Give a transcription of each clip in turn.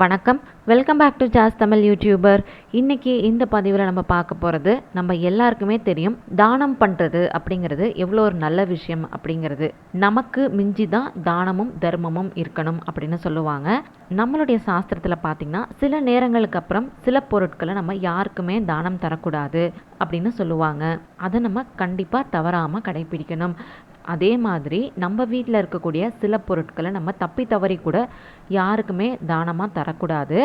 வணக்கம். Welcome back to Jaas Tamil YouTuber இன்றைக்கி இந்த பதிவில் நம்ம பார்க்க போகிறது நம்ம எல்லாருக்குமே தெரியும் தானம் பண்ணுறது அப்படிங்கிறது எவ்வளோ ஒரு நல்ல விஷயம் அப்படிங்கிறது. நமக்கு மிஞ்சி தான் தானமும் தர்மமும் இருக்கணும் அப்படின்னு சொல்லுவாங்க. நம்மளுடைய சாஸ்திரத்தில் பார்த்திங்கன்னா சில நேரங்களுக்கு அப்புறம் சில பொருட்களை நம்ம யாருக்குமே தானம் தரக்கூடாது அப்படின்னு சொல்லுவாங்க. அதை நம்ம கண்டிப்பாக தவறாமல் கடைபிடிக்கணும். அதே மாதிரி நம்ம வீட்டில் இருக்கக்கூடிய சில பொருட்களை நம்ம தப்பி தவறி கூட யாருக்குமே தானமாக தரக்கூடாது.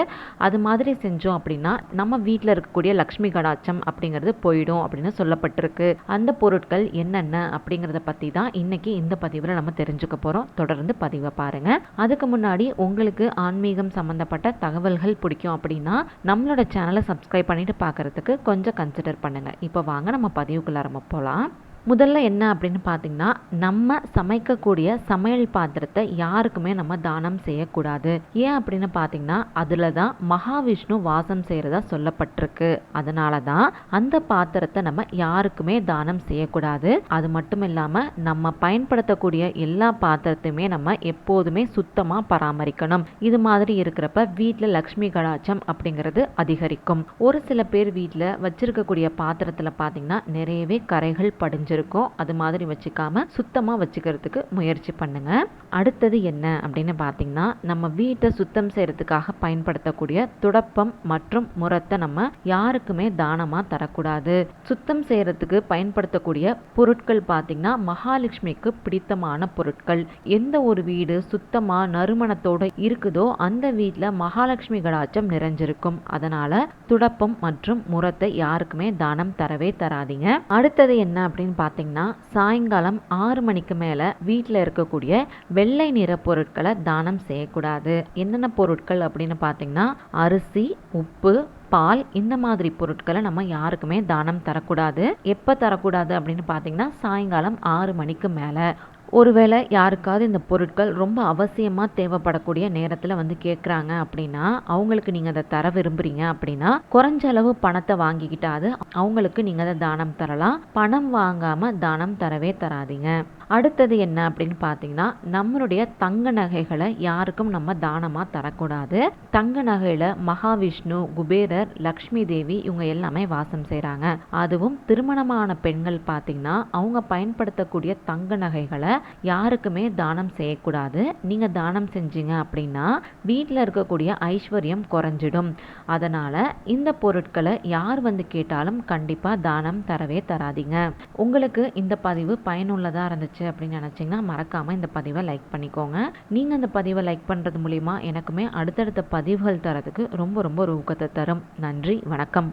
அது மாதிரி செஞ்சோம் அப்படின்னா நம்ம வீட்டில் இருக்கக்கூடிய லக்ஷ்மி கடாச்சம் அப்படிங்கிறது போயிடும் அப்படின்னு சொல்லப்பட்டிருக்கு. அந்த பொருட்கள் என்னென்ன அப்படிங்கிறத பற்றி தான் இன்றைக்கி இந்த பதிவில் நம்ம தெரிஞ்சுக்க போகிறோம் தொடர்ந்து பதிவை பாருங்கள் அதுக்கு முன்னாடி உங்களுக்கு ஆன்மீகம் சம்மந்தப்பட்ட தகவல்கள் பிடிக்கும் அப்படின்னா நம்மளோட சேனலை சப்ஸ்கிரைப் பண்ணிவிட்டு பார்க்குறதுக்கு கொஞ்சம் கன்சிடர் பண்ணுங்கள் இப்போ வாங்க நம்ம பதிவுக்குள்ளார போகலாம் முதல்ல என்ன அப்படின்னு பார்த்தீங்கன்னா நம்ம சமைக்கக்கூடிய சமையல் பாத்திரத்தை யாருக்குமே நம்ம தானம் செய்யக்கூடாது. ஏன் அப்படின்னு பார்த்தீங்கன்னா அதில் தான் மகாவிஷ்ணு வாசம் செய்கிறதா சொல்லப்பட்டிருக்கு. அதனால தான் அந்த பாத்திரத்தை நம்ம யாருக்குமே தானம் செய்யக்கூடாது. அது மட்டும் இல்லாமல் நம்ம பயன்படுத்தக்கூடிய எல்லா பாத்திரத்தையுமே நம்ம எப்போதுமே சுத்தமாக பராமரிக்கணும். இது மாதிரி இருக்கிறப்ப வீட்டில் லக்ஷ்மி கடாச்சம் அப்படிங்கிறது அதிகரிக்கும். ஒரு சில பேர் வீட்டில் வச்சிருக்கக்கூடிய பாத்திரத்தில் பார்த்தீங்கன்னா நிறையவே கரைகள் படிஞ்சு வச்சுருக்கோ அது மாதிரி வச்சுக்காம சுத்தமாக வச்சுக்கிறதுக்கு முயற்சி பண்ணுங்க. அடுத்தது என்ன அப்படின்னு பார்த்தீங்கன்னா நம்ம வீட்டை சுத்தம் செய்யறதுக்காக பயன்படுத்தக்கூடிய துடப்பம் மற்றும் முரத்தை நம்ம யாருக்குமே தானமாக தரக்கூடாது. சுத்தம் செய்யறதுக்கு பயன்படுத்தக்கூடிய பொருட்கள் பார்த்தீங்கன்னா மகாலட்சுமிக்கு பிடித்தமான பொருட்கள். எந்த ஒரு வீடு சுத்தமாக நறுமணத்தோடு இருக்குதோ அந்த வீட்டில் மகாலட்சுமி கடாச்சம் நிறைஞ்சிருக்கும். அதனால துடப்பம் மற்றும் முரத்தை யாருக்குமே தானம் தரவே தராதீங்க. அடுத்தது என்ன அப்படின்னு பார்த்திங்கன்னா சாயங்காலம் ஆறு மணிக்கு மேலே வீட்டில் இருக்கக்கூடிய வெள்ளை நிற பொருட்களை தானம் செய்யக்கூடாது. என்னென்ன பொருட்கள் அப்படின்னு பார்த்தீங்கன்னா அரிசி உப்பு பால் இந்த மாதிரி பொருட்களை நம்ம யாருக்குமே தானம் தரக்கூடாது. எப்போ தரக்கூடாது அப்படின்னு பார்த்தீங்கன்னா சாயங்காலம் ஆறு மணிக்கு மேலே. ஒருவேளை யாருக்காவது இந்த பொருட்கள் ரொம்ப அவசியமாக தேவைப்படக்கூடிய நேரத்தில் வந்து கேட்குறாங்க அப்படின்னா அவங்களுக்கு நீங்கள் அதை தர விரும்புகிறீங்க அப்படின்னா குறைஞ்ச அளவு பணத்தை வாங்கிக்கிட்டாது அவங்களுக்கு நீங்கள் அதை தானம் தரலாம். பணம் வாங்காமல் தானம் தரவே தராதிங்க. அடுத்தது என்ன அப்படின்னு பார்த்தீங்கன்னா நம்மளுடைய தங்க நகைகளை யாருக்கும் நம்ம தானமாக தரக்கூடாது. தங்க நகையில் மகாவிஷ்ணு குபேரர் லக்ஷ்மி தேவி இவங்க எல்லாமே வாசம் செய்கிறாங்க அதுவும் திருமணமான பெண்கள் பார்த்தீங்கன்னா அவங்க பயன்படுத்தக்கூடிய தங்க நகைகளை யாருக்குமே தானம் செய்யக்கூடாது. நீங்கள் தானம் செஞ்சீங்க அப்படின்னா வீட்டில் இருக்கக்கூடிய ஐஸ்வர்யம் குறைஞ்சிடும். அதனால் இந்த பொருட்களை யார் வந்து கேட்டாலும் கண்டிப்பாக தானம் தரவே தராதிங்க. உங்களுக்கு இந்த பதிவு பயனுள்ளதாக இருந்துச்சு அப்படின்னு நினச்சிங்கன்னா மறக்காமல் இந்த பதிவை லைக் பண்ணிக்கோங்க. நீங்கள் இந்த பதிவை லைக் பண்ணுறது மூலிமா எனக்குமே அடுத்தடுத்த பதிவுகள் தரதுக்கு ரொம்ப ரொம்ப ஒரு ஊக்கத்தை தரும். நன்றி வணக்கம்.